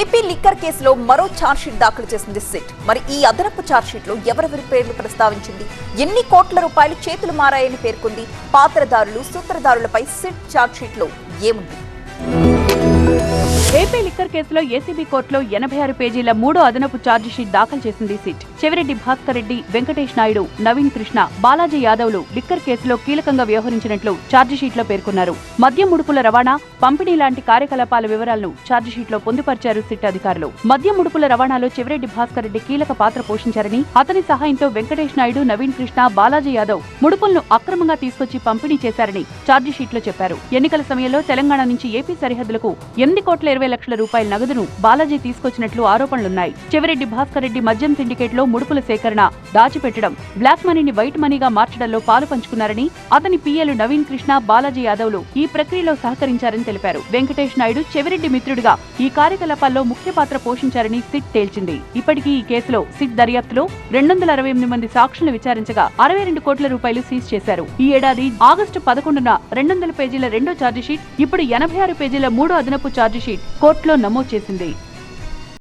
AP liquor కేసులో మరో chargesheet దాఖలు చేసింది సిట్. మరి ఈ అదనపు ఛార్జ్షీట్లో ఎవరెవరి పేర్లు ప్రస్తావించింది? ఎన్ని కోట్ల రూపాయలు చేతులు మారాయని పేర్కొంది పాత్రదారులు సూత్రధారులపై సిట్ ఛార్జ్షీట్లో ఏముంది? ఏపీ లిక్కర్ కేసులో ఏసీబీ కోర్టులో ఎనభై ఆరు పేజీల మూడో అదనపు ఛార్జిషీట్ దాఖలు చేసింది సిట్. చెవిరెడ్డి భాస్కర్ రెడ్డి వెంకటేష్ నాయుడు నవీన్ కృష్ణ బాలాజీ యాదవ్లు లిక్కర్ కేసులో కీలకంగా వ్యవహరించినట్లు ఛార్జిషీట్లో పేర్కొన్నారు. మద్యం ముడుపుల రవాణా పంపిణీ లాంటి కార్యకలాపాల వివరాలను ఛార్జిషీట్లో పొందుపరిచారు సిట్ అధికారులు. మద్యం ముడుపుల రవాణాలో చెవిరెడ్డి భాస్కర్ రెడ్డి కీలక పాత్ర పోషించారని అతని సహాయంతో వెంకటేష్ నాయుడు నవీన్ కృష్ణ బాలాజీ యాదవ్ ముడుపులను అక్రమంగా తీసుకొచ్చి పంపిణీ చేశారని ఛార్జిషీట్లో చెప్పారు. ఎన్నికల సమయంలో తెలంగాణ నుంచి ఏపీ సరిహద్దులకు ఎనిమిది కోట్ల ఇరవై లక్షల రూపాయల నగదును బాలాజీ తీసుకొచ్చినట్లు ఆరోపణలున్నాయి. చెవిరెడ్డి భాస్కర్ రెడ్డి మద్యం సిండికేట్లో ముడుపుల సేకరణ దాచిపెట్టడం బ్లాక్ మనీని వైట్ మనీగా మార్చడంలో పాలు పంచుకున్నారని అతని పిఎలు నవీన్ కృష్ణ బాలాజీ యాదవ్లు ఈ ప్రక్రియలో సహకరించారని తెలిపారు. వెంకటేష్ నాయుడు చెవిరెడ్డి మిత్రుడిగా ఈ కార్యకలాపాల్లో ముఖ్య పాత్ర పోషించారని సిట్ తేల్చింది. ఇప్పటికీ ఈ కేసులో సిట్ దర్యాప్తులో రెండు వందల అరవై ఎనిమిది మంది సాక్షులను విచారించగా అరవై రెండు కోట్ల రూపాయలు సీజ్ చేశారు. ఈ ఏడాది ఆగస్టు పదకొండున రెండు వందల పేజీల రెండో ఛార్జిషీట్ ఇప్పుడు ఎనభై ఆరు పేజీల మూడో అదనపు ఛార్జిషీట్ కోర్టులో నమోదు చేసింది.